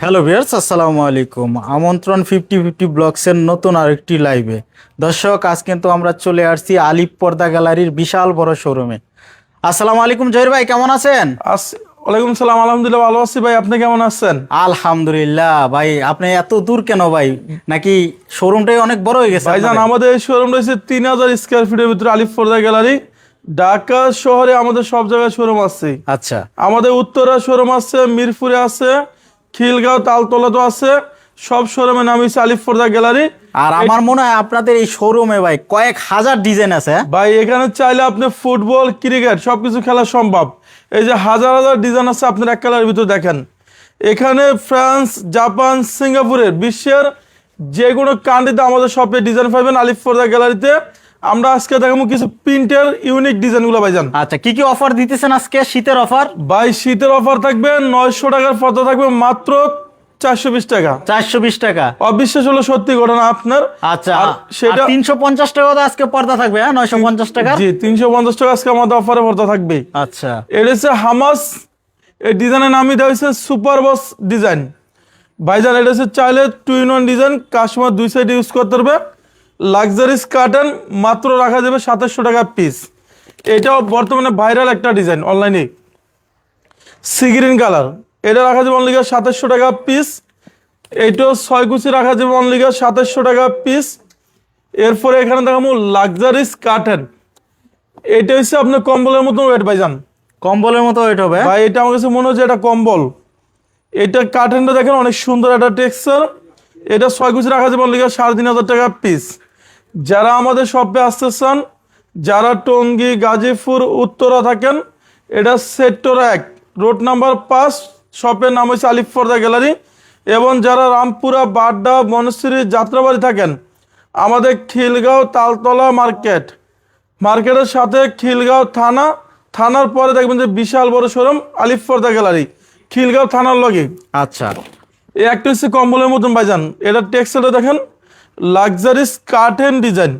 Hello viewers আসসালামু আলাইকুম। আমন্ত্রণ ফিফটি ফিফটি ব্লগসের নতুন আরেকটি লাইভে দর্শক আজ কিন্তু আমরা চলে আসছি আলিপ পর্দা গ্যালারির বিশাল বড় শোরুমে আসসালামু আলাইকুম জহির ভাই কেমন আছেন? ওয়ালাইকুম সালাম আলহামদুলিল্লাহ ভালো আছি ভাই আপনি কেমন আছেন? আলহামদুলিল্লাহ ভাই আপনি এত দূর কেন ভাই? নাকি শোরুমটাই অনেক বড় হয়ে গেছে ভাইজান? আমাদের এই শোরুম রয়েছে তিন হাজার স্কোয়ার ফিটের ভিতরে আলিফ পর্দা গ্যালারি। ঢাকা শহরে আমাদের সব জায়গায় শোরুম আছে। আচ্ছা। আমাদের উত্তরা শোরুম আছে মিরপুরে আছে খিলগাঁও তালতলা তো আছে সব শোরুমের নাম হচ্ছে আলিফ পর্দা গ্যালারি। আর আমার মনে হয় আপনাদের এই শোরুমে ভাই কয়েক হাজার ডিজাইন আছে হ্যাঁ? ভাই এখানে চাইলে আপনি ফুটবল ক্রিকেট সবকিছু খেলা সম্ভব। এই যে হাজার হাজার ডিজাইন আছে আপনার এক কালার ভিতরে দেখেন। এখানে ফ্রান্স জাপান সিঙ্গাপুরের বিশ্বের যে কোনো কান্ট্রিতে আমাদের শপে ডিজাইন পাবেন আলিফ ফোর্দা গ্যালারিতে। আমরা আজকে দেখাবো কিছু প্রিন্টের ইউনিক ডিজাইনগুলো ভাইজান। আচ্ছা কি কি অফার দিতেছেন আজকে শীতের অফার ভাই শীতের অফার থাকবে নয়শো টাকার পর্দা থাকবে মাত্র চারশো বিশ টাকা। চারশো বিশ টাকা। অবিশ্বাস হলো সত্যি ঘটনা আপনার। আচ্ছা আর সেটা তিনশো পঞ্চাশ টাকা তো আজকে পর্দা থাকবে হ্যাঁ? নয়শো পঞ্চাশ টাকা জি তিনশো পঞ্চাশ টাকা আজকে আমাদের অফারে পর্দা থাকবে। আচ্ছা। এটা হচ্ছে হামাস এই ডিজাইনের নামই দেওয়া হয়েছে সুপার বস ডিজাইন ভাইজান এটা হচ্ছে চাইলে two in one design customer দুই সাইড ইউজ করতে পারবে। লাক্সারিস কার্টন মাত্র রাখা যাবে সাতাশশো টাকা পিস এটাও বর্তমানে ভাইরাল একটা ডিজাইন অনলাইনে সিগ্রিন কালার এটা রাখা যাবে অনলিগা সাতাশশো টাকা পিস এইটাও ছয় কুচি রাখা যাবে অনলিগা সাতাশশো টাকা পিস এরপরে এখানে দেখাবো লাক্সারিস কার্টন এটা হচ্ছে আপনার কম্বলের মতো ওয়েট ভাইজান। কম্বলের মতো ওয়েট হবে। ভাই এটা আমার কাছে মনে হচ্ছে এটা কম্বল। এটা কার্টেনটা দেখেন অনেক সুন্দর একটা টেক্সচার এটা ছয় কুচি রাখা যাবে লিখে সাড়ে তিন হাজার টাকা পিস যারা আমাদের শপে আসতে চান যারা টঙ্গী গাজীপুর উত্তরা থাকেন এটা সেক্টর এক রোড নাম্বার পাঁচ শপের নাম হচ্ছে আলিফ ফর্দা গ্যালারি। এবং যারা রামপুরা বাড্ডা বনশ্রী যাত্রাবাড়ি থাকেন আমাদের খিলগাঁও তালতলা মার্কেট। মার্কেটের সাথে খিলগাঁও থানা থানার পরে দেখবেন যে বিশাল বড় শোরুম আলিফ পর্দা গ্যালারি। খিলগাঁও থানার লগে। আচ্ছা। এই একটা হচ্ছে কম্বলের মতন ভাইজান এটা টেক্সটাইলটা দেখেন। লাক্সারিস কার্টেন ডিজাইন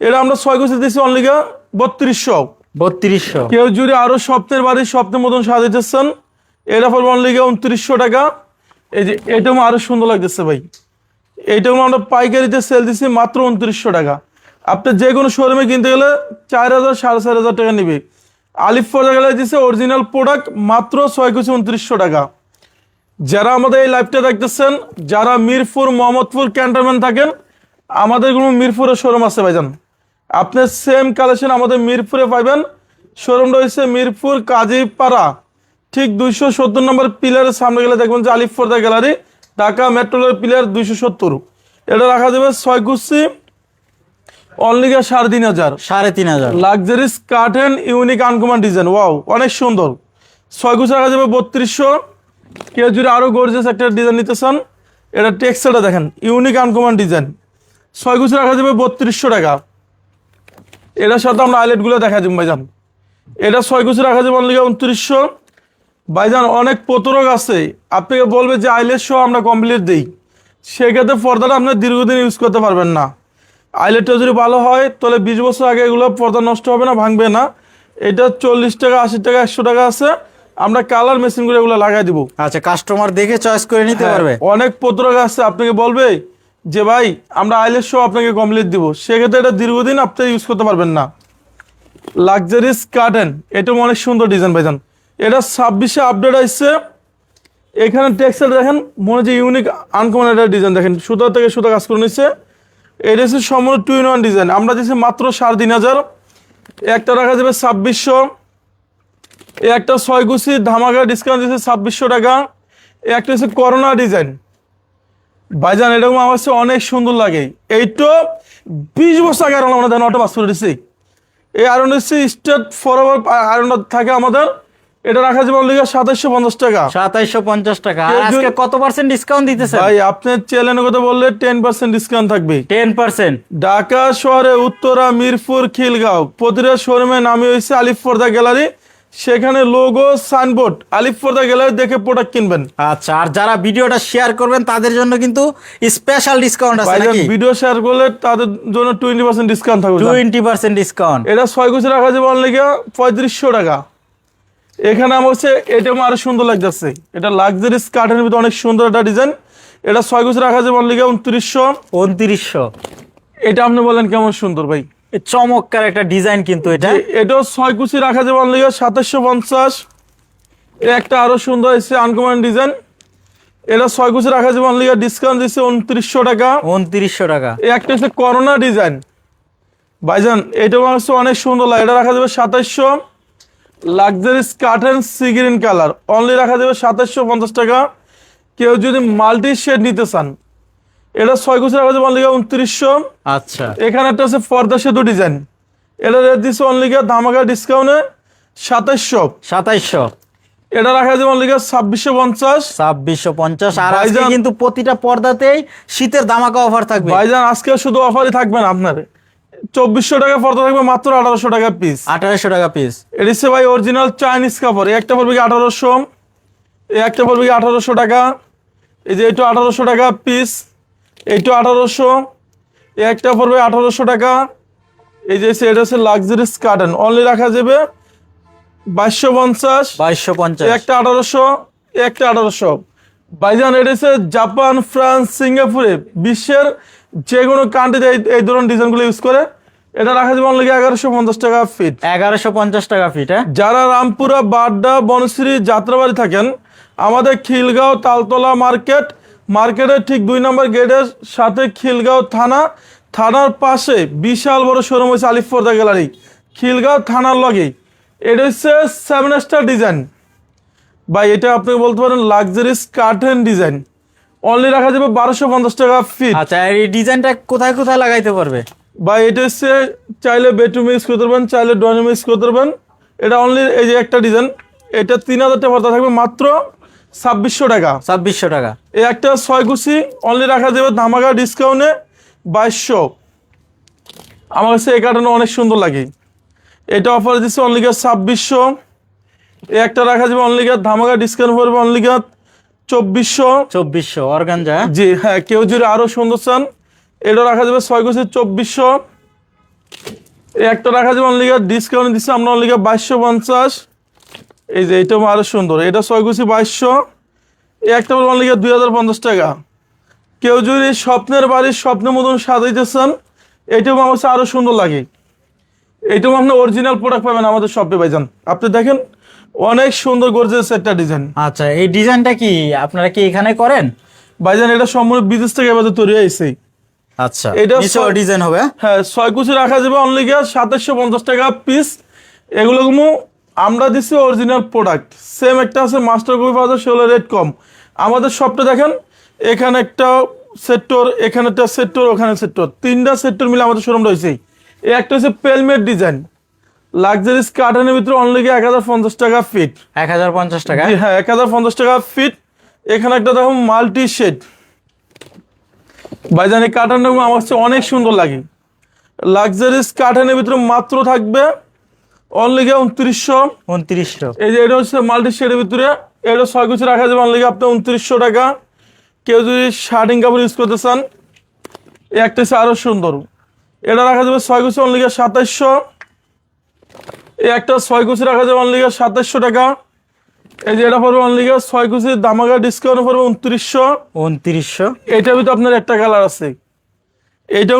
এটা আমরা ছয় কুচি দিচ্ছি অনলিগা বত্রিশশো। বত্রিশশো। কেউ যদি আরও স্বপ্নের বাড়ির স্বপ্নের মতন সাজাতে চান এটা পড়বে অনলিগা উনত্রিশশো টাকা। এই যে এটাও আরও সুন্দর লাগতেছে ভাই। এইটাও আমরা পাইকারিতে সেল দিচ্ছি মাত্র উনত্রিশশো টাকা। আপনি যে কোনো শোরুমে কিনতে গেলে চার হাজার সাড়ে চার হাজার টাকা নিবে। আলিফ ফোর্দা গেলে দিচ্ছে অরিজিনাল প্রোডাক্ট মাত্র ছয় কুচি উনত্রিশশো টাকা। যারা আমাদের এই লাইভটা দেখতেছেন যারা মিরপুর মোহাম্মদপুর ক্যান্টনমেন্ট থাকেন আমাদের কোনো মিরপুরের শোরুম আছে ভাইজান। আপনি সেম কালেকশন আমাদের মিরপুরে পাইবেন। শোরুমটা হচ্ছে মিরপুর কাজীপাড়া। ঠিক দুইশো সত্তর নম্বর পিলারের সামনে গেলে দেখবেন যে আলিফ ফোর্দা গ্যালারি ঢাকা মেট্রোলের পিলার দুইশো সত্তর। এটা রাখা যাবে ছয় কুচি অনলিগা সাড়ে তিন হাজার। সাড়ে তিন হাজার। Luxuries curtain unique uncommon design wow অনেক সুন্দর। ছয় কুচি রাখা যাবে বত্রিশশো। কেউ যদি আরও গর্জেস একটা ডিজাইন নিতে চান, এটা টেক্সচারটা দেখেন ইউনিক আনকমন ডিজাইন ছয় কুচি রাখা যাবে বত্রিশশো টাকা। এটার সাথে আমরা আইলেটগুলো দেখা যাবে ভাইজান। এটা ছয় কুচি রাখা যাবে অনলিগা উনত্রিশশো ভাইজান, অনেক প্রতরক আছে। আপনাকে বলবে যে আইলেট সহ আমরা কমপ্লিট দিই। সেক্ষেত্রে পর্দাটা আপনি দীর্ঘদিন ইউজ করতে পারবেন না। আইলেটটা যদি ভালো হয়, তাহলে বিশ বছর আগে এগুলো পর্দা নষ্ট হবে না, ভাঙবে না। এটা চল্লিশ টাকা, আশি টাকা, একশো টাকা আছে। আমরা কালার মেশিন করে এগুলো লাগাই দিব। আচ্ছা কাস্টমার দেখে চয়েস করে নিতে হ্যাঁ। পারবে। অনেক পত্রক আছে আপনাকে বলবে যে ভাই আমরা আইলেট সহ আপনাকে কমপ্লিট দিব। সেক্ষেত্রে এটা দীর্ঘদিন আপনি ইউজ করতে পারবেন না। লাক্সারিস কার্টেন এটা অনেক সুন্দর ডিজাইন ভাইজান। এটা ছাব্বিশে আপডেট আসছে এখানে টেক্সটাইল দেখেন মনে হচ্ছে ইউনিক আনকমন একটা ডিজাইন দেখেন। সুতা থেকে সুতা কাজ করে নিচ্ছে এটা হচ্ছে সম্পূর্ণ টু ইন ওয়ান ডিজাইন আমরা দিচ্ছি মাত্র সাড়ে তিন হাজার। একটা রাখা যাবে ছাব্বিশশো। এই একটা ছয় গুছি ধামাকা ডিসকাউন্ট দিচ্ছে ছাব্বিশশো টাকা। এই একটা হচ্ছে করোনা ডিজাইন ভাইজান এরকম আমার কাছে অনেক সুন্দর লাগে। এইটো বিশ বছর আগে আরন আমাদের অটো পাস করে দিচ্ছি এই আয়রন হচ্ছে স্টেট ফরওয়ার আয়রনটা থাকে আমাদের। এটা রাখা যাবে লিগে সাতাশশো পঞ্চাশ টাকা। সাতাইশশো পঞ্চাশ টাকা। আর আজকে কত পার্সেন্ট ডিসকাউন্ট দিতেছে ভাই আপনার চ্যানেলের কথা বললে টেন পার্সেন্ট ডিসকাউন্ট থাকবে। টেন পার্সেন্ট ঢাকা শহরে উত্তরা মিরপুর খিলগাঁও প্রতিটা শোরুমে নামে হয়েছে আলিফ পর্দা গ্যালারি সেখানে লোগো সাইনবোর্ড আলিফ পর্দা গ্যালারি দেখে প্রোডাক্ট কিনবেন। আচ্ছা আর যারা ভিডিওটা শেয়ার করবেন তাদের জন্য কিন্তু স্পেশাল ডিসকাউন্ট আছে নাকি? ভিডিও শেয়ার করলে তাদের জন্য টোয়েন্টি পার্সেন্ট ডিসকাউন্ট থাকবে টোয়েন্টি পার্সেন্ট ডিসকাউন্ট এটা ছয় কুচি রাখা যাবে অনলাইনে পঁয়ত্রিশশো টাকা। এখানে আমার হচ্ছে এটা আমার আরও সুন্দর লাগতেছে। এটা লাক্সারি স্কার্টের ভিতরে অনেক সুন্দর একটা ডিজাইন এটা ছয় গুছি রাখা যাবে অনলি উনত্রিশশো। উনত্রিশশো। এটা আপনি বলেন কেমন সুন্দর ভাই? চমৎকার একটা ডিজাইন কিন্তু এটা। এটাও ছয় কুচি রাখা যাবে অনলি সাতাশশো পঞ্চাশ। একটা আরও সুন্দর এসে আনকমন ডিজাইন এটা ছয় কুচি রাখা যাবে অনলি ডিসকাউন্ট দিচ্ছে উনত্রিশশো টাকা। উনত্রিশশো টাকা। একটা হচ্ছে করোনা ডিজাইন ভাইজান এটা হচ্ছে অনেক সুন্দর লাগে। এটা রাখা যাবে সাতাশশো। Luxury skirt and sea green colour only রাখা যাবে সাতাশশো পঞ্চাশ টাকা। কেউ যদি মাল্টি শেড নিতে চান এটা ছয় রাখা যাবে অনলি উনত্রিশশো। আচ্ছা। এখানে একটা আছে পর্দা সেতু ডিজাইন এটা রেট দিচ্ছে অনলি ধামাকা ডিসকাউন্টে সাতাইশশো। সাতাইশশো। এটা রাখা যাবে অনলি ছাব্বিশশো পঞ্চাশ। ছাব্বিশশো পঞ্চাশ। আর আজকে কিন্তু প্রতিটা পর্দাতেই শীতের দামাকা অফার থাকবে। ভাইজান আজকে শুধু অফারই থাকবে না আপনার। চব্বিশশো টাকা পর্দা থাকবে মাত্র আঠারোশো টাকা পিস আঠারোশো টাকা পিস এটা হচ্ছে ভাই অরিজিনাল চাইনিজ কাপড়। এই একটা পড়বে কি আঠারোশো? একটা পড়বে কি আঠারোশো টাকা? এই যে এইটা আঠারোশো টাকা পিস এইটা আঠারোশো একটা পড়বে আঠারোশো টাকা। এই যে এটা হচ্ছে লাক্সারিস কার্টন অনলি রাখা যাবে বাইশশো পঞ্চাশ। বাইশশো পঞ্চাশ। একটা আঠারোশো একটা আঠারোশো। বাইজান এটা হচ্ছে জাপান ফ্রান্স সিঙ্গাপুরে বিশ্বের যে কোনো কান্ট্রিতে এই এই ধরনের ডিজাইনগুলো ইউজ করে এটা রাখা যাবে অনলি এগারোশো পঞ্চাশ টাকা ফিট এগারোশো পঞ্চাশ টাকা ফিট হ্যাঁ? যারা রামপুরা বাড্ডা বনশ্রী যাত্রাবাড়ি থাকেন আমাদের খিলগাঁও তালতলা মার্কেট মার্কেটের ঠিক দুই নম্বর গেটের সাথে খিলগাঁও থানা থানার পাশে বিশাল বড় শোরুম হয়েছে আলিফর্দা গ্যালারি খিলগাঁও থানার লগে। এটা হচ্ছে সেভেন স্টার ডিজাইন বা এটা আপনি বলতে পারেন লাক্সারিস কার্টেন ডিজাইন অনলি রাখা যাবে বারোশো পঞ্চাশ টাকা ফিট আচ্ছা এই ডিজাইনটা কোথায় কোথায় লাগাইতে পারবে? বা এটা হচ্ছে চাইলে বেডরুম ইউজ করতে পারবেন চাইলে ড্রয়িং ইউজ করতে পারবেন। এটা অনলি এই যে একটা ডিজাইন এটা তিন হাজার টাকা থাকবে মাত্র ছাব্বিশশো টাকা। ছাব্বিশশো টাকা। এই একটা ছয় কুচি অনলি রাখা যাবে ধামাকা ডিসকাউন্টে বাইশশো। আমার কাছে এই কাটানো অনেক সুন্দর লাগে। এটা অফার দিচ্ছে অনলি ছাব্বিশশো। এই একটা রাখা যাবে অনলি ধামাকা ডিসকাউন্ট পড়বে অনলি চব্বিশশো। চব্বিশশো অর্গানজা। জি হ্যাঁ কেউ যদি আরও সুন্দর চান এটা রাখা যাবে ছয় কুচি চব্বিশশো। একটা রাখা যাবে অনলিগা ডিসকাউন্ট দিচ্ছে আমরা অনলিগা বাইশশো পঞ্চাশ। এই যে এটা আরও সুন্দর। এটা ছয় কুচি বাইশশো। এই একটা অনলিগা দুই হাজার পঞ্চাশ টাকা। কেউ যদি স্বপ্নের বাড়ির স্বপ্নের মতন সাজাইতেছেন এটাও আমার কাছে আরও সুন্দর লাগে। এটাও আপনি অরিজিনাল প্রোডাক্ট পাবেন আমাদের শপে ভাইজান। আপনি দেখেন অনেক সুন্দর গর্জেস একটা ডিজাইন আচ্ছা এই ডিজাইনটা কি আপনারা কি এখানে করেন? ভাইজান এটা সম্পূর্ণ বিদেশ থেকে এবার তৈরি হয়েছে। আচ্ছা এটা ডিজাইন হবে। হ্যাঁ ছয় কুচি রাখা যাবে অনলি গিয়ে সাতাশশো পঞ্চাশ টাকা পিস এগুলো গুলো আমরা দিচ্ছি অরিজিনাল প্রোডাক্ট সেম একটা আছে মাস্টার কপি পাওয়া যায় সেগুলো রেট কম। আমাদের শপটা দেখেন এখানে একটা সেক্টর এখানে একটা সেক্টর ওখানে সেক্টর তিনটা সেক্টর মিলে আমাদের শোরুম রয়েছে। এই একটা হচ্ছে পেলমেট ডিজাইন লাক্সারিস কার্টনের ভিতরে অনলি এক হাজার পঞ্চাশ টাকা ফিট এক হাজার পঞ্চাশ টাকা? হ্যাঁ এক হাজার পঞ্চাশ টাকা ফিট এখানে একটা দেখো মাল্টি শেড ভাইজান এই কার্টনটা আমার কাছে অনেক সুন্দর লাগে। লাক্সারিস কার্টনের ভিতরে মাত্র থাকবে উনত্রিশশো। উনত্রিশশো। এই যে এটা হচ্ছে মাল্টি শেডের ভিতরে এটা ছয় কুচি রাখা যাবে আপনার উনত্রিশশো টাকা। কেউ যদি শার্টিং কাপড় ইউজ করতে চান একটা হচ্ছে আরও সুন্দর। এটা রাখা যাবে ছয় কুচি অনলি সাতাইশশো। এই একটা ছয় কুচি রাখা যাবে সাতাইশশো টাকা। এই যে এটা পড়বে ছয় কুচি দামাগা ডিসকাউন্ট পড়বে উনত্রিশশো। উনত্রিশশো। এটার ভিতরে আপনার একটা কালার আছে। এইটা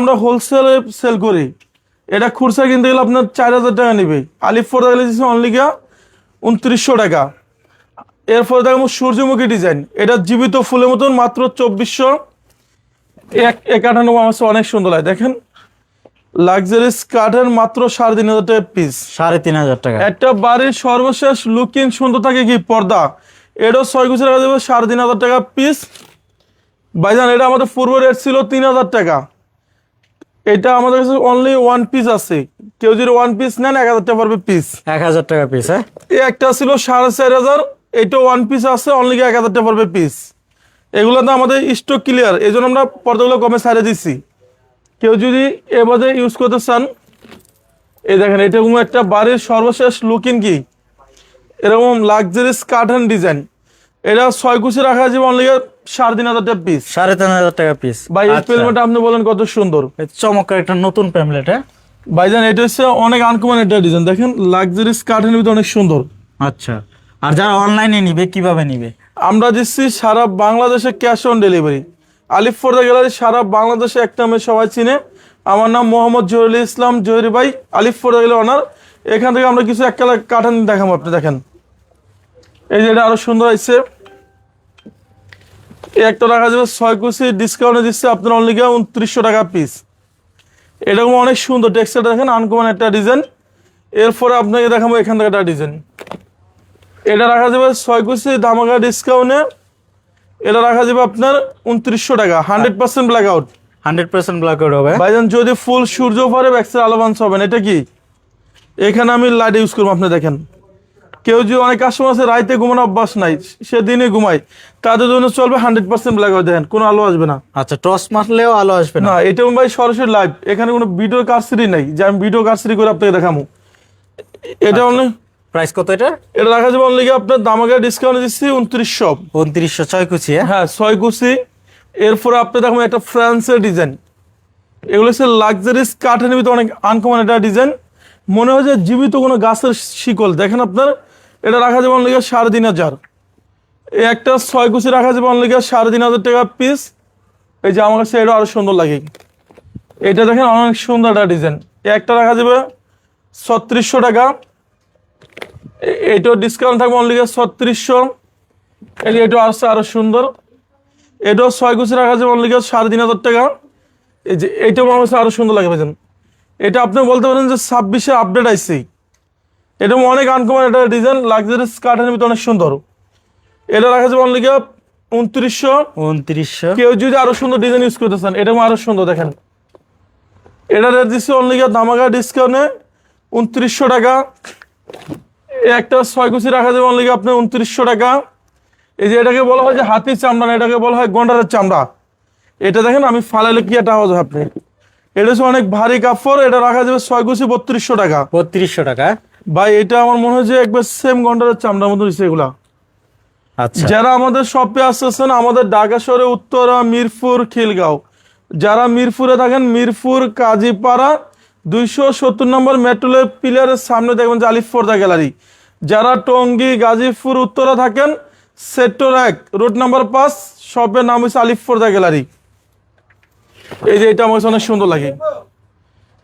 আমরা হোলসেলে সেল করি। এটা খুরসা কিনতে গেলে আপনার চার হাজার টাকা নেবে। আলিফ দিচ্ছে অনলি গিয়া উনত্রিশশো টাকা। এরপরে দেখো সূর্যমুখী ডিজাইন এটা জীবিত ফুলের মতন মাত্র চব্বিশশো। এক এক আঠান্ন আমার অনেক সুন্দর লাগে দেখেন। লাক্সারিস কাঠের মাত্র সাড়ে তিন হাজার টাকা পিস সাড়ে তিন হাজার টাকা। একটা বাড়ির সর্বশেষ লুকিং সুন্দর থাকে কি? পর্দা। এটাও ছয় গুছি টাকা যাবে সাড়ে তিন হাজার টাকা পিস ভাইজান এটা আমাদের পূর্ব রেট ছিল তিন হাজার টাকা। এটা আমাদের কাছে অনলি ওয়ান পিস আছে। কেউ যদি ওয়ান পিস নেন এক হাজার টাকা পড়বে পিস এক হাজার টাকা পিস হ্যাঁ? এই একটা ছিল সাড়ে চার হাজার এটা ওয়ান পিস আছে অনলি এক হাজার টাকা পড়বে পিস এগুলো তো আমাদের স্টক ক্লিয়ার এই জন্য আমরা পর্দাগুলো কমে ছাড়ে দিচ্ছি কেউ যদি এবারে ইউজ করতে চান এই দেখেন এটা কোনো একটা বাড়ির সর্বশেষ লুকিং কি? এরকম লাক্সারিস কার্টন ডিজাইন এটা ছয় কুচি রাখা যাবে অনলি সাড়ে তিন হাজার টাকা পিস সাড়ে তিন হাজার টাকা পিস ভাই এই পেলমেন্ট আপনি বলেন কত সুন্দর। চমৎকার একটা নতুন প্যামলেট হ্যাঁ? ভাইজান এটা হচ্ছে অনেক আনকমন একটা ডিজাইন দেখেন লাক্সারিস কার্টনের ভিতরে অনেক সুন্দর। আচ্ছা। আর যারা অনলাইনে নিবে কীভাবে নিবে? আমরা দিচ্ছি সারা বাংলাদেশে ক্যাশ অন ডেলিভারি আলিফ ফোর্দা গ্যালারি সারা বাংলাদেশে একটা নামে সবাই চিনে। আমার নাম মোহাম্মদ জহিরুল ইসলাম জহির ভাই আলিফ ফোর্দা গ্যালারি অনার এখান থেকে আমরা কিছু এক কালার কাটান দেখাবো আপনি দেখেন। এই যে এটা আরও সুন্দর আছে এই একটা রাখা যাবে ছয় কুচি ডিসকাউন্টে দিচ্ছে আপনার অনলি উনত্রিশশো টাকা পিস এরকম অনেক সুন্দর টেক্সটাইলটা দেখেন আনকমন একটা ডিজাইন এরপরে আপনাকে দেখাবো এখান থেকে একটা ডিজাইন এটা রাখা যাবে ছয় কুচি ধামাকা ডিসকাউন্টে এটা রাখা যাবে আপনার উনত্রিশশো টাকা hundred percent blackout hundred percent blackout হবে। ভাইজান যদি ফুল সূর্য পরে ব্যাক্সের আলো বাঞ্চ হবেন এটা কি? এখানে আমি লাইট ইউজ করব আপনি দেখেন। কেউ যদি অনেক কাস্টমার আছে রাইতে ঘুমানো অভ্যাস নাই সে দিনে ঘুমায়। তাদের জন্য চলবে হান্ড্রেড পার্সেন্ট ব্ল্যাক আউট দেখেন কোনো আলো আসবে না। আচ্ছা টস মারলেও আলো আসবে না। এটা ভাই সরাসরি লাইভ এখানে কোনো ভিডিও কারসিরি নাই যে আমি ভিডিও কারসিরি করে আপনাকে দেখাবো এটা অনলি প্রাইস কত এটা এটা রাখা যাবে অনলি আপনার দামাকে ডিসকাউন্ট দিচ্ছি উনত্রিশশো। উনত্রিশশো ছয় কুচি হ্যাঁ? হ্যাঁ ছয় কুচি। এরপরে আপনি দেখুন একটা ফ্রান্সের ডিজাইন এগুলো হচ্ছে লাক্সারিস কাঠের ভিতরে অনেক আনকমন একটা ডিজাইন মনে হয় যে জীবিত কোনো গাছের শিকল দেখেন আপনার এটা রাখা যাবে অনলিগা সাড়ে তিন হাজার। এই একটা ছয় কুচি রাখা যাবে অনলিগা সাড়ে তিন হাজার টাকা পিস এই যে আমার কাছে এটা আরও সুন্দর লাগে। এটা দেখেন অনেক সুন্দর একটা ডিজাইন একটা রাখা যাবে ছত্রিশশো টাকা। এটাও ডিসকাউন্ট থাকবে অনলিগা ছত্রিশশো। এটা আসছে আরও সুন্দর। এটাও ছয় কুচি রাখা যাবে অনলি সাড়ে তিন হাজার টাকা। এই যে এইটাও আমার কাছে আরও সুন্দর লাগে ভাইজান। এটা আপনি বলতে পারেন যে ছাব্বিশে আপডেট আইসি এটা অনেক আনকমন একটা ডিজাইন লাক্সারিস কাঠের ভিতরে অনেক সুন্দর। এটা রাখা যাবে অনলি উনত্রিশশো। উনত্রিশশো। কেউ যদি আরও সুন্দর ডিজাইন ইউজ করতে চান এটা আরও সুন্দর দেখেন। এটা রেট দিচ্ছি অনলি ধামাকা ডিসকাউন্টে উনত্রিশশো টাকা। একটা ছয় কুচি রাখা যাবে অনলি আপনার উনত্রিশশো টাকা। এই যে এটাকে বলা হয় যে হাতির চামড়া না এটাকে বলা হয় গন্ডারের চামড়া। এটা দেখেন আমি ফালাইলে কি একটা আওয়াজ হয় আপনি। এটা হচ্ছে অনেক ভারী কাপড় এটা রাখা যাবে ছয় কুচি বত্রিশশো টাকা। বত্রিশশো টাকা। ভাই এটা আমার মনে হয় যে একবার সেম গন্ডারের চামড়ার মতো দিচ্ছে এগুলা। আচ্ছা। যারা আমাদের শপে আসতেছেন আমাদের ঢাকা শহরে উত্তরা মিরপুর খিলগাঁও। যারা মিরপুরে থাকেন মিরপুর কাজীপাড়া দুইশো সত্তর নম্বর মেট্রোলের পিলারের সামনে দেখবেন যে আলিফ ফোর্দা গ্যালারি। যারা টঙ্গী গাজীপুর উত্তরা থাকেন সেক্টর এক রোড নাম্বার পাঁচ শপের নাম হচ্ছে আলিফ ফোর্দা গ্যালারি। এই যে এটা আমার অনেক সুন্দর লাগে।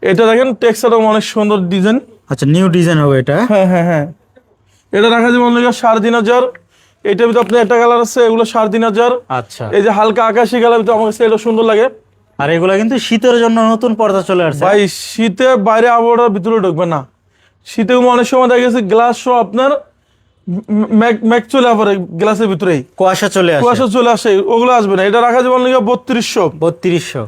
এটা দেখেন টেক্সটারও অনেক সুন্দর ডিজাইন। আচ্ছা নিউ ডিজাইন হবে এটা হ্যাঁ? হ্যাঁ হ্যাঁ এটা রাখা যাবে অন্য সাড়ে তিন হাজার। এটার ভিতরে আপনার একটা কালার আছে এগুলো সাড়ে তিন হাজার। আচ্ছা। এই যে হালকা আকাশি কালার ভিতরে আমার কাছে এটা সুন্দর লাগে। আর এগুলো কিন্তু শীতের জন্য নতুন পর্দা চলে আসছে। ভাই শীতে বাইরে আবহাওয়ার ভিতরে ঢুকবে না। শীতে অনেক সময় দেখা গেছে গ্লাস সহ আপনার ম্যাক চলে আবার গ্লাসের ভিতরেই। কুয়াশা চলে আসে। কুয়াশা চলে আসে ওগুলো আসবে না। এটা রাখা যাবে অন্য বত্রিশশো। বত্রিশশো।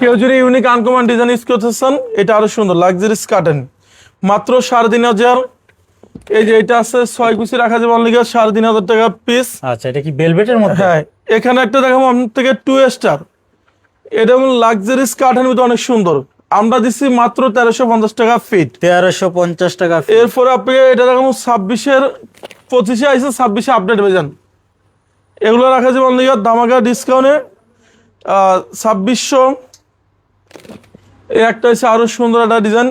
কেউ যদি ইউনিক আনকমন ডিজাইন ইউজ করতে চান এটা আরও সুন্দর। লাক্সারিস কাটেন মাত্র সাড়ে তিন হাজার। এই যে এটা আছে ছয় কুচি রাখা যাবে অনলি সাড়ে তিন হাজার টাকা পিস আচ্ছা এটা কি বেলভেটের মধ্যে? হ্যাঁ এখানে একটা দেখাবো আপনার থেকে টু স্টার এটা লাক্সারিস কাঠের মধ্যে অনেক সুন্দর। আমরা দিচ্ছি মাত্র তেরোশো পঞ্চাশ টাকা ফিট তেরোশো পঞ্চাশ টাকা এরপরে আপনি এটা দেখাবো ছাব্বিশের পঁচিশে আইসে ছাব্বিশে আপডেট হয়ে যান এগুলো রাখা যাবে অনলি দামাকা ডিসকাউন্টে ছাব্বিশশো। একটা হচ্ছে আরও সুন্দর একটা ডিজাইন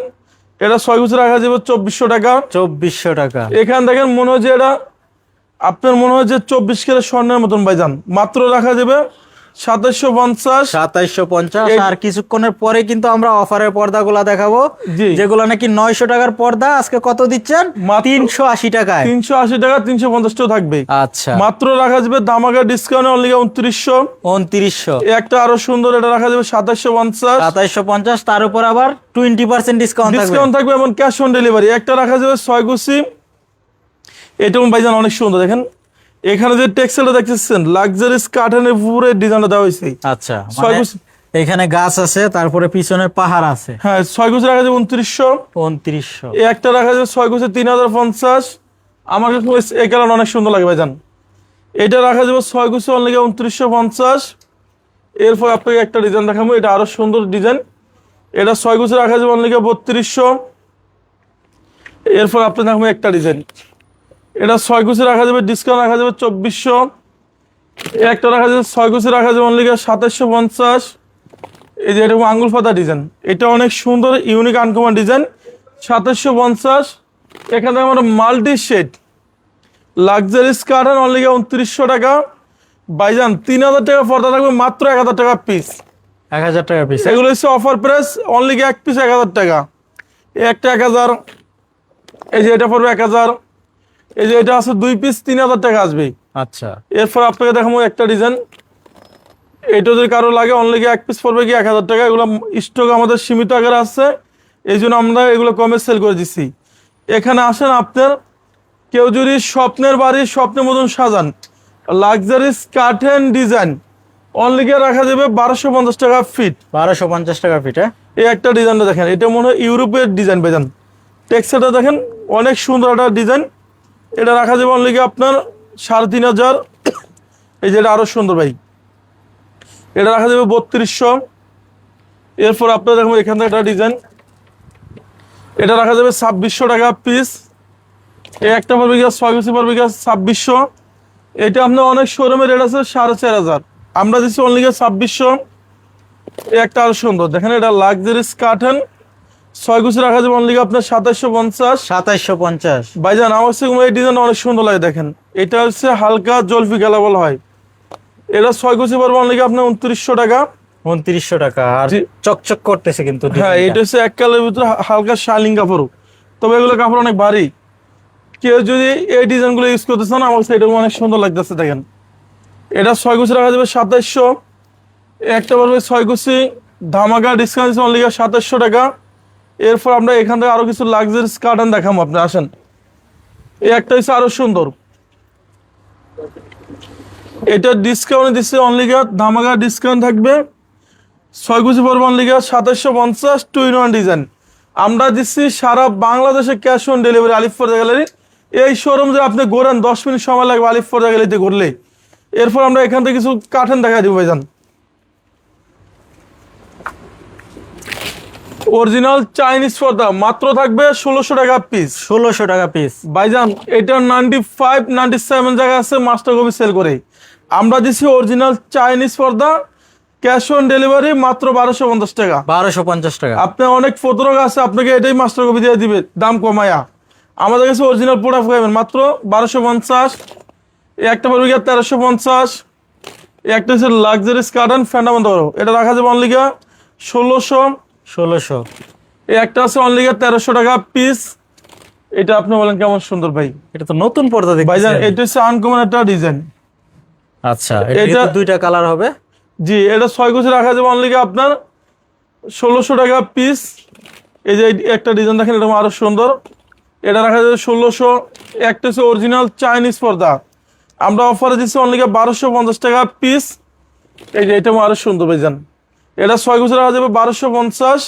এটা ছয় বছর রাখা যাবে চব্বিশশো টাকা। চব্বিশশো টাকা। এখানে দেখেন মনে হয় যে এটা আপনার মনে হয় যে চব্বিশ কেজি স্বর্ণের মতন ভাইজান। মাত্র রাখা যাবে সাতাশশো পঞ্চাশ। সাতাইশশো পঞ্চাশ। আর কিছুক্ষণের পরে কিন্তু আমরা অফারের পর্দাগুলা দেখাবো। জি। যেগুলো নাকি নয়শো টাকার পর্দা আজকে কত দিচ্ছেন? তিনশো আশি টাকায়। তিনশো আশি টাকা তিনশো পঞ্চাশটাও থাকবে। আচ্ছা। মাত্র রাখা যাবে দামাকা ডিসকাউন্ট অনলি উনত্রিশশো। উনত্রিশশো। একটা আরও সুন্দর এটা রাখা যাবে সাতাশশো পঞ্চাশ। সাতাইশশো পঞ্চাশ তার উপর আবার টোয়েন্টি পার্সেন্ট ডিসকাউন্ট ডিসকাউন্ট থাকবে এবং ক্যাশ অন ডেলিভারি একটা রাখা যাবে ছয় গুছি এটাও ভাইজান অনেক সুন্দর দেখেন। এখানে যে টেক্সটাইলটা দেখতেছেন লাক্সারিস কাঠেনের পুরো ডিজাইনটা দেওয়া হয়েছে। আচ্ছা মানে এখানে গাছ আছে তারপরে পিছনে পাহাড় আছে। হ্যাঁ ছয় গুছি রাখা যাবে উনত্রিশশো। উনত্রিশশো। একটা রাখা যাবে ছয় গুছে তিন হাজার পঞ্চাশ। আমার কাছে এই কারণে অনেক সুন্দর লাগে ভাইজান। এটা রাখা যাবে ছয় গুছে অনলি উনত্রিশশো পঞ্চাশ। এরপর আপনাকে একটা ডিজাইন দেখাবো এটা আরও সুন্দর ডিজাইন এটা ছয় গুছে রাখা যাবে অনলি বত্রিশশো। এরপর আপনি দেখাবো একটা ডিজাইন এটা ছয় গুছে রাখা যাবে ডিসকাউন্ট রাখা যাবে চব্বিশশো। একটা রাখা যাবে ছয় গুছে রাখা যাবে অনলি সাতাশশো পঞ্চাশ। এই যে এরকম আঙ্গুল পাতা ডিজাইন এটা অনেক সুন্দর ইউনিক আনকমন ডিজাইন সাতাশশো পঞ্চাশ। এখানে আমার multi shade luxuries curtain only উনত্রিশশো টাকা। বাইজান তিন হাজার টাকা পর্দা থাকবে মাত্র এক হাজার টাকা পিস এক হাজার টাকা পিস এগুলো হচ্ছে অফার প্রাইস অনলি এক পিস এক হাজার টাকা। একটা এক হাজার। এই যে এটা পড়বে এক হাজার। এই যে এটা আছে দুই পিস তিন হাজার টাকা আসবে আচ্ছা। এরপর আপনাকে দেখাবো একটা ডিজাইন এটা যদি কারও লাগে অনলি এক পিস পড়বে কি এক হাজার টাকা। এগুলো স্টক আমাদের সীমিত আকারে আছে। এই জন্য আমরা এগুলো কমে সেল করে দিচ্ছি এখানে আসেন আপনার কেউ যদি স্বপ্নের বাড়ি স্বপ্নের মতন সাজান লাক্সারিস কার্টেন ডিজাইন অনলি রাখা যাবে বারোশো পঞ্চাশ টাকা ফিট বারোশো পঞ্চাশ টাকা ফিট হ্যাঁ? এই একটা ডিজাইনটা দেখেন এটা মনে হয় ইউরোপের ডিজাইন বেজান টেক্সচারটা দেখেন অনেক সুন্দর একটা ডিজাইন এটা রাখা যাবে অনলি আপনার সাড়ে তিন হাজার। এই যে এটা আরও সুন্দর ভাই। এটা রাখা যাবে বত্রিশশো। এরপর আপনার দেখবেন এখান থেকে একটা ডিজাইন এটা রাখা যাবে ছাব্বিশশো টাকা পিস এই একটা পড়বে গিয়ে ছয় পিসি পড়বে গিয়ে ছাব্বিশশো। এটা আপনার অনেক শোরুমের রেট আছে সাড়ে চার হাজার। আমরা দিচ্ছি অনলি গিয়ে ছাব্বিশশো। এই একটা আরও সুন্দর। দেখেন এটা লাক্সারিস কার্টন ছয় গুছি রাখা যাবে অনলি আপনার সাতাশশো পঞ্চাশ। সাতাইশশো পঞ্চাশ। ভাইজান আমার সঙ্গে এই ডিজাইন অনেক সুন্দর লাগে দেখেন। এটা হচ্ছে হালকা জলফি কালার বলা হয়। এটা ছয় গুছি পড়বে অনলি আপনার উনত্রিশশো টাকা। উনত্রিশশো টাকা আর চকচক করতেছে কিন্তু হ্যাঁ এটা হচ্ছে এক ভিতরে হালকা শাইনিং কাপড়। তবে এগুলো কাপড় অনেক ভারী। কেউ যদি এই ডিজাইনগুলো ইউজ করতে চান আমার এটা অনেক সুন্দর লাগতেছে দেখেন। এটা ছয় গুছি রাখা যাবে সাতাইশশো। একটা পড়বে ছয় গুছি। ধামাকা ডিসকাউন্ট অনলি সাতাশশো টাকা। এরপর আমরা এখান থেকে আরও কিছু লাক্সারিস কার্টন দেখাবো আপনি, আসেন। এই একটা হচ্ছে আরও সুন্দর। এটা ডিসকাউন্ট দিচ্ছে অনলি ধামাকা ডিসকাউন্ট থাকবে। ছয় গুছি পড়বে অনলি সাতাশশো পঞ্চাশ টু ইন ওয়ান ডিজাইন আমরা দিচ্ছি সারা বাংলাদেশে cash on delivery Alif Forza gallery এই শোরুম যে আপনি ঘোরেন, দশ মিনিট সময় লাগবে আলিফ ফোর্জা গ্যালারিতে ঘুরলে। এরপর আমরা এখান থেকে কিছু কাঠেন দেখা দিব ভাইজান। অরিজিনাল চাইনিজ পর্দা মাত্র থাকবে ষোলোশো টাকা পিস ষোলোশো টাকা পিস ভাইজান এটা নাইনটি ফাইভ নাইনটি সেভেন জায়গা আছে মাস্টার কপি সেল করে আমরা দিচ্ছি অরিজিনাল চাইনিজ পর্দা ক্যাশ অন ডেলিভারি মাত্র বারোশো পঞ্চাশ টাকা। বারোশো পঞ্চাশ টাকা। আপনার অনেক ফটোরক আছে আপনাকে এটাই মাস্টার কপি দিয়ে দিবে দাম কমায়া। আমাদের কাছে অরিজিনাল প্রোডাক্ট পাবেন মাত্র বারোশো পঞ্চাশ। একটা গিয়ে তেরোশো পঞ্চাশ। একটা হচ্ছে লাক্সারিস কার্টন ফ্যান্ডা বন্ধ করো এটা রাখা যাবে অনলিগা ষোলোশো। ষোলোশো। এই একটা আছে অনলিগা তেরোশো টাকা পিস এটা আপনি বলেন কেমন সুন্দর ভাই। এটা তো নতুন পর্দা ভাইজান এটা হচ্ছে আনকমন একটা ডিজাইন আচ্ছা এটা দুইটা কালার হবে? জি এটা ছয় গুছি রাখা যাবে অনলিগা আপনার ষোলোশো টাকা পিস এই যে একটা ডিজাইন দেখেন এটা আরও সুন্দর। এটা রাখা যাবে ষোলোশো। একটা হচ্ছে অরিজিনাল চাইনিজ পর্দা। আমরা অফারে দিচ্ছি অনলিগা বারোশো পঞ্চাশ টাকা পিস এই যে এটা আরও সুন্দর ভাইজান। এটা ছয় বছর রাখা যাবে বারোশো পঞ্চাশ।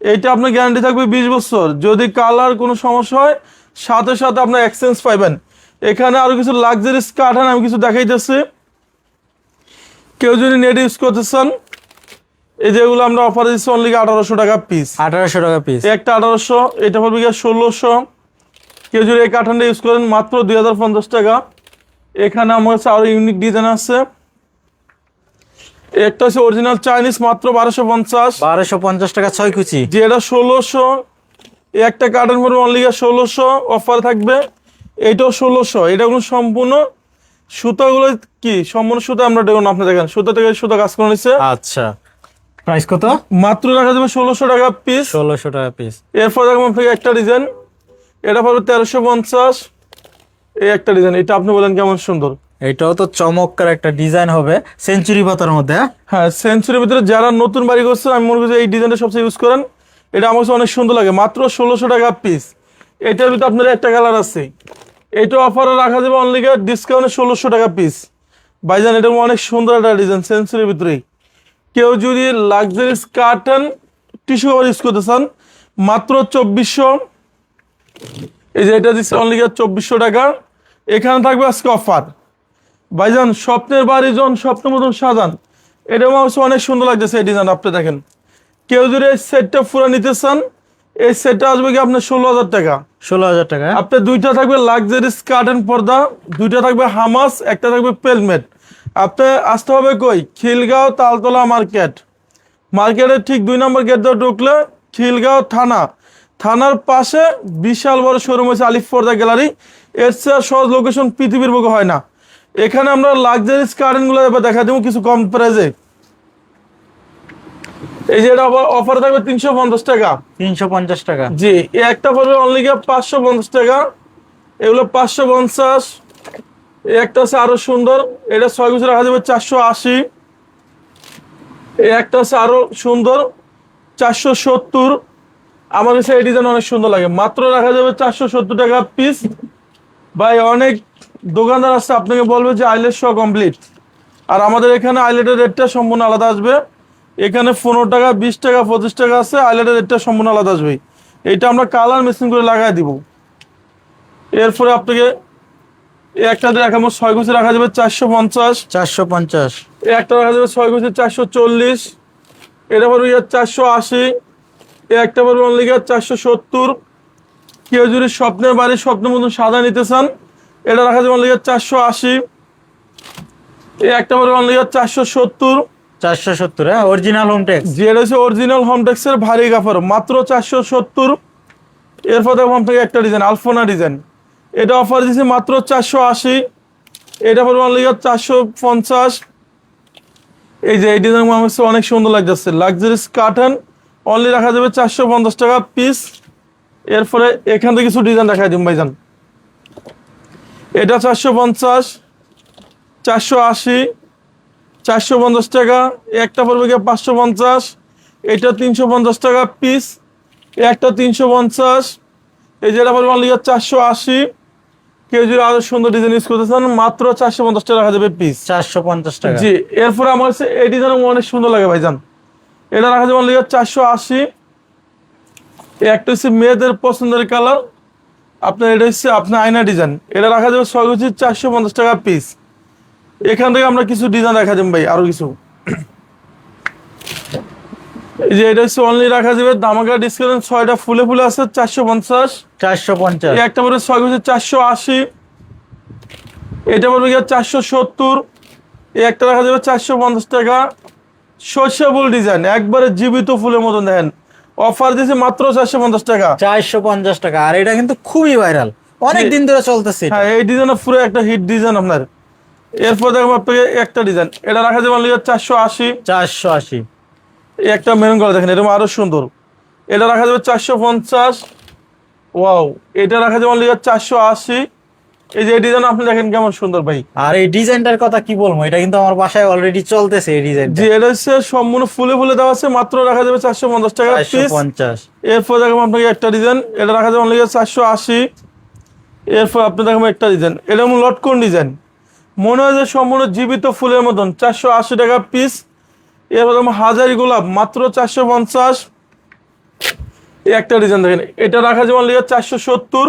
এইটা আপনার গ্যারান্টি থাকবে বিশ বছর। যদি কালার কোনো সমস্যা হয় সাথে সাথে আপনার এক্সচেঞ্জ পাইবেন। এখানে আরও কিছু লাক্সারিস কাঠান আমি কিছু দেখাইতেছি। কেউ যদি নেট ইউজ করতে চান এই যেগুলো আমরা অফার দিচ্ছি অনলি আঠারোশো টাকা পিস আঠারোশো টাকা পিস একটা আঠারোশো এটা পড়বে গিয়ে ষোলোশো। কেউ যদি এই কাঠানটা ইউজ করেন মাত্র দুই হাজার পঞ্চাশ টাকা। এখানে আমার কাছে আরও ইউনিক ডিজাইন আছে। একটা হচ্ছে অরিজিনাল চাইনিজ মাত্র বারোশো পঞ্চাশ। বারোশো পঞ্চাশ টাকা ছয় কুচি। যে এটা ষোলোশো। একটা কার্টন পড়বে অনলি ষোলোশো। অফার থাকবে এটাও ষোলোশো। এটা কোনো সম্পূর্ণ সুতাগুলো কি? সম্পূর্ণ সুতা আমরা দেখুন আপনি দেখেন সুতা থেকে সুতা কাজ করে নিচ্ছে আচ্ছা। প্রাইস কত? মাত্র রাখা যাবে ষোলোশো টাকা পিস ষোলোশো টাকা পিস এরপর দেখুন আপনাকে একটা ডিজাইন এটা পড়বে তেরোশো পঞ্চাশ। এই একটা ডিজাইন এটা আপনি বলেন কেমন সুন্দর। এটাও তো চমৎকার একটা ডিজাইন হবে সেঞ্চুরি পাতার মধ্যে হ্যাঁ? হ্যাঁ সেঞ্চুরির ভিতরে যারা নতুন বাড়ি করছে আমি মনে করি এই ডিজাইনটা সবচেয়ে ইউজ করেন। এটা আমার অনেক সুন্দর লাগে, মাত্র ষোলোশো টাকা পিস এটার ভিতরে আপনার একটা কালার আছে। এটা অফারে রাখা যাবে অনলি ডিসকাউন্টে ষোলোশো টাকা পিস ভাইজান, এটা অনেক সুন্দর একটা ডিজাইন সেঞ্চুরির ভিতরেই। কেউ যদি luxuries curtain tissue cover use করতে চান, মাত্র চব্বিশশো। এই যে এটা দিচ্ছে অনলি চব্বিশশো টাকা। এখানে থাকবে আজকে অফার ভাইজান স্বপ্নের বাড়ি জন স্বপ্ন মতন সাজান। এটা আমার অনেক সুন্দর লাগতেছে এই ডিজাইন আপনি দেখেন। কেউ যদি এই সেটটা পুরো নিতে চান এই সেটটা আসবে কি আপনার ষোলো হাজার টাকা। ষোলো হাজার টাকা হ্যাঁ? আপনার দুইটা থাকবে লাক্সারিস কার্টেন পর্দা দুইটা থাকবে হামাস একটা থাকবে পেলমেট আপনি আসতে হবে কই? খিলগাঁও তালতলা মার্কেট। মার্কেটের ঠিক দুই নম্বর গেট দিয়ে ঢুকলে খিলগাঁও থানা। থানার পাশে বিশাল বড় শোরুম হয়েছে আলিফ পর্দা গ্যালারি। এর চেয়ে সহজ লোকেশন পৃথিবীর বুকে হয় না। এখানে আমরা লাক্সারিস কারেন্টগুলো এবার দেখা দেবো কিছু কম প্রাইসে এই যে এটা অফার থাকবে তিনশো পঞ্চাশ টাকা। তিনশো পঞ্চাশ টাকা। জি একটা পড়বে অনলি পাঁচশো পঞ্চাশ টাকা। এগুলো পাঁচশো পঞ্চাশ। একটা আছে আরও সুন্দর। এটা ছয় গুছি রাখা যাবে চারশো আশি। এই একটা আছে আরও সুন্দর চারশো সত্তর। আমার কাছে এই ডিজাইন অনেক সুন্দর লাগে। মাত্র রাখা যাবে চারশো সত্তর টাকা পিস ভাই অনেক দোকানদার আছে আপনাকে বলবে যে আইলেট শো কমপ্লিট আর আমাদের এখানে আইলেটের রেটটা সম্পূর্ণ আলাদা আসবে। এখানে পনেরো টাকা বিশ টাকা পঁচিশ টাকা আছে আইলেটের রেটটা সম্পূর্ণ আলাদা আসবে। এইটা আমরা কালার মেশিন করে লাগাই দিব। এরপরে আপনাকে একটা দেখাবো ছয় গুছি রাখা যাবে চারশো পঞ্চাশ। চারশো পঞ্চাশ। একটা রাখা যাবে ছয় গুছি চারশো চল্লিশ। এটা পড়বে গিয়ে চারশো আশি। একটা পড়বে অনলি চারশো সত্তর। কেউ যদি স্বপ্নের বাড়ি স্বপ্নের মতন সাদা নিতে চান এটা রাখা যাবে অনলি চারশো আশি। এই একটা পড়বে অনলি চারশো সত্তর। চারশো সত্তর হ্যাঁ অরিজিনাল হোম ট্যাক্স যে এটা হচ্ছে অরিজিনাল হোমটেক্সের ভারী কাপড় মাত্র চারশো সত্তর। এরপর দেখো থেকে একটা ডিজাইন আলফোনা ডিজাইন এটা অফার দিচ্ছে মাত্র চারশো আশি। এটা পড়বে অনলি চারশো পঞ্চাশ। এই যে এই ডিজাইন আমার কাছে অনেক সুন্দর লাগতেছে। লাক্সারিস কার্টন অনলি রাখা যাবে চারশো পঞ্চাশ টাকা পিস এরপরে এখান থেকে কিছু ডিজাইন দেখাই দিন ভাইজান। এটা চারশো পঞ্চাশ চারশো আশি চারশো পঞ্চাশ টাকা একটা পড়বে গিয়ে পাঁচশো পঞ্চাশ এটা তিনশো পঞ্চাশ টাকা পিস একটা তিনশো পঞ্চাশ এই যেটা পড়বে অনলি চারশো আশি কেউ যদি আরও সুন্দর ডিজাইন ইউজ করতে চান মাত্র চারশো পঞ্চাশ টাকা রাখা যাবে পিস চারশো পঞ্চাশ টাকা। জি এরপরে আমার কাছে এই ডিজাইন অনেক সুন্দর লাগে ভাইজান। এটা রাখা যাবে অনলি চারশো আশি একটা হচ্ছে মেয়েদের পছন্দের কালার আপনার এটা হচ্ছে আপনার আয়না ডিজাইন এটা রাখা যাবে ছয় গুছি চারশো পঞ্চাশ টাকা পিস এখান থেকে আমরা কিছু ডিজাইন রাখা যাবে ভাই আরও কিছু। এই যে এটা হচ্ছে অনলি রাখা যাবে দামাকা ডিসকাউন্ট ছয়টা ফুলে ফুলে আছে চারশো পঞ্চাশ। চারশো পঞ্চাশ। একটা পড়বে ছয় গুছি চারশো আশি। এটা পড়বে গিয়ে চারশো সত্তর। এই একটা রাখা যাবে চারশো পঞ্চাশ টাকা। শস্যবুল ডিজাইন একবারে জীবিত ফুলের মতন দেখেন। অফার দিয়েছে মাত্র চারশো পঞ্চাশ টাকা। চারশো পঞ্চাশ টাকা। আর এটা কিন্তু খুবই ভাইরাল অনেক দিন ধরে চলতেছে। হ্যাঁ এই ডিজাইন পুরো একটা হিট ডিজাইন আপনার। এরপর দেখব আপনাকে একটা ডিজাইন এটা রাখা যাবে চারশো আশি। চারশো আশি। একটা মেরুন কালার দেখেন এরকম আরও সুন্দর। এটা রাখা যাবে চারশো পঞ্চাশ। ওয়াও এটা রাখা যাবে চারশো আশি। এই যে ডিজাইন আপনি দেখেন কেমন সুন্দর ভাই। আর এই ডিজাইনটার কথা কি বলব? এটা কিন্তু আমার বাসায় অলরেডি চলতেছে এই ডিজাইন যে এটা হচ্ছে সম্পূর্ণ ফুলে ফুলে দেওয়া আছে মাত্র রাখা যাবে চারশো পঞ্চাশ টাকা পঞ্চাশ। এরপর দেখো আপনাকে একটা ডিজাইন এটা রাখা যাবে অনলি চারশো আশি। এরপর আপনি দেখো একটা ডিজাইন এটা যেমন লটকন ডিজাইন মনে হয় যে সম্পূর্ণ জীবিত ফুলের মতন চারশো আশি টাকা পিস এরপর দেখো হাজারি গোলাপ মাত্র চারশো পঞ্চাশ। এই একটা ডিজাইন দেখেন এটা রাখা যাবে অনলি চারশো সত্তর।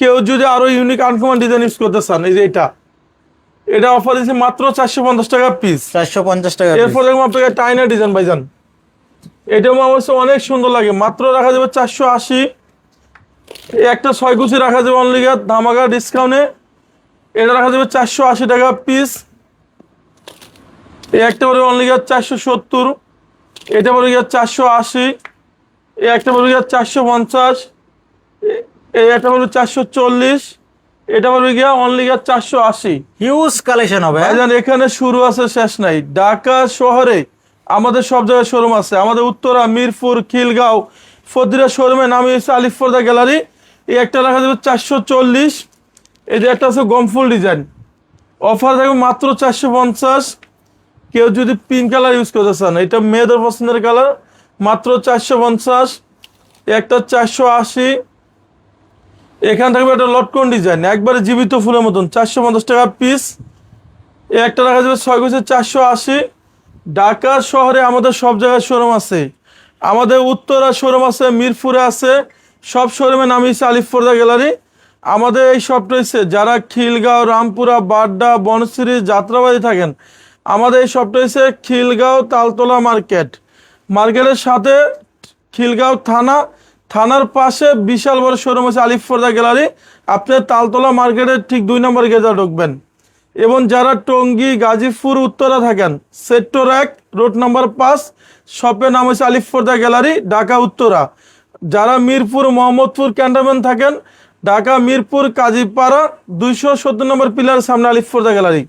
কেউ যদি আরও ইউনিক আনকমন ডিজাইন ইউজ করতে চান এই যে এটা। এটা অফার দিচ্ছে মাত্র চারশো পঞ্চাশ টাকা পিস চারশো পঞ্চাশ টাকা। এরপর দেখব আপনাকে টাইনা ডিজাইন ভাইজান। এটাও আমার কাছে অনেক সুন্দর লাগে। মাত্র রাখা যাবে চারশো আশি। একটা ছয় কুচি রাখা যাবে অনলি ধামাকা ডিসকাউন্টে এটা রাখা যাবে চারশো আশি টাকা পিস এই একটা পড়বে অনলি চারশো সত্তর। এটা পড়বে গিয়ে চারশো আশি। এই একটা পড়বে গিয়ে চারশো পঞ্চাশ। এই একটা পড়বে চারশো চল্লিশ এটা পড়বে গিয়া অনলি গিয়া চারশো আশি। হিউজ কালেকশন হবে হ্যাঁ? এখানে শুরু আছে শেষ নাই। ঢাকা শহরে আমাদের সব জায়গায় শোরুম আছে। আমাদের উত্তরা মিরপুর খিলগাঁও ফদিরা শোরুমে নামে হচ্ছে আলিফর্দা গ্যালারি। এই একটা রাখা যাবে চারশো চল্লিশ। এই যে একটা আছে গমফুল ডিজাইন অফার থাকবে মাত্র চারশো পঞ্চাশ। কেউ যদি পিঙ্ক কালার ইউজ করতে চান এটা মেয়েদের পছন্দের কালার মাত্র চারশো পঞ্চাশ। একটা চারশো আশি। এখান থাকবে একটা লটকন ডিজাইন একবারে জীবিত ফুলের মতন, চারশো পঞ্চাশ টাকা পিস এ একটা রাখা যাবে ছয় গুছে চারশো আশি। ঢাকা শহরে আমাদের সব জায়গায় শোরুম আছে। আমাদের উত্তরা শোরুম আছে, মিরপুরে আছে। সব শোরুমে নাম হচ্ছে আলিফর্দা গ্যালারি। আমাদের এই শপটা হচ্ছে যারা খিলগাঁও, রামপুরা, বাড্ডা, বনশ্রী, যাত্রাবাড়ি থাকেন, আমাদের এই শপটা হচ্ছে খিলগাঁও তালতলা মার্কেট। মার্কেটের সাথে খিলগাঁও থানা থানার পাশে বিশাল বড় শোরুম আছে আলিফর্দা গ্যালারি। আপনি তালতলা মার্কেটের ঠিক দুই নম্বর গেজা ঢুকবেন। এবং যারা টঙ্গী, গাজীপুর, উত্তরা থাকেন, সেক্টর এক, রোড নাম্বার পাঁচ, শপের নাম হচ্ছে আলিফর্দা গ্যালারি, ঢাকা, উত্তরা। যারা মিরপুর, মোহাম্মদপুর, ক্যান্টনমেন্ট থাকেন, ঢাকা, মিরপুর, কাজীপাড়া, দুইশো সত্তর নম্বর পিলার সামনে আলিফ পর্দা গ্যালারি।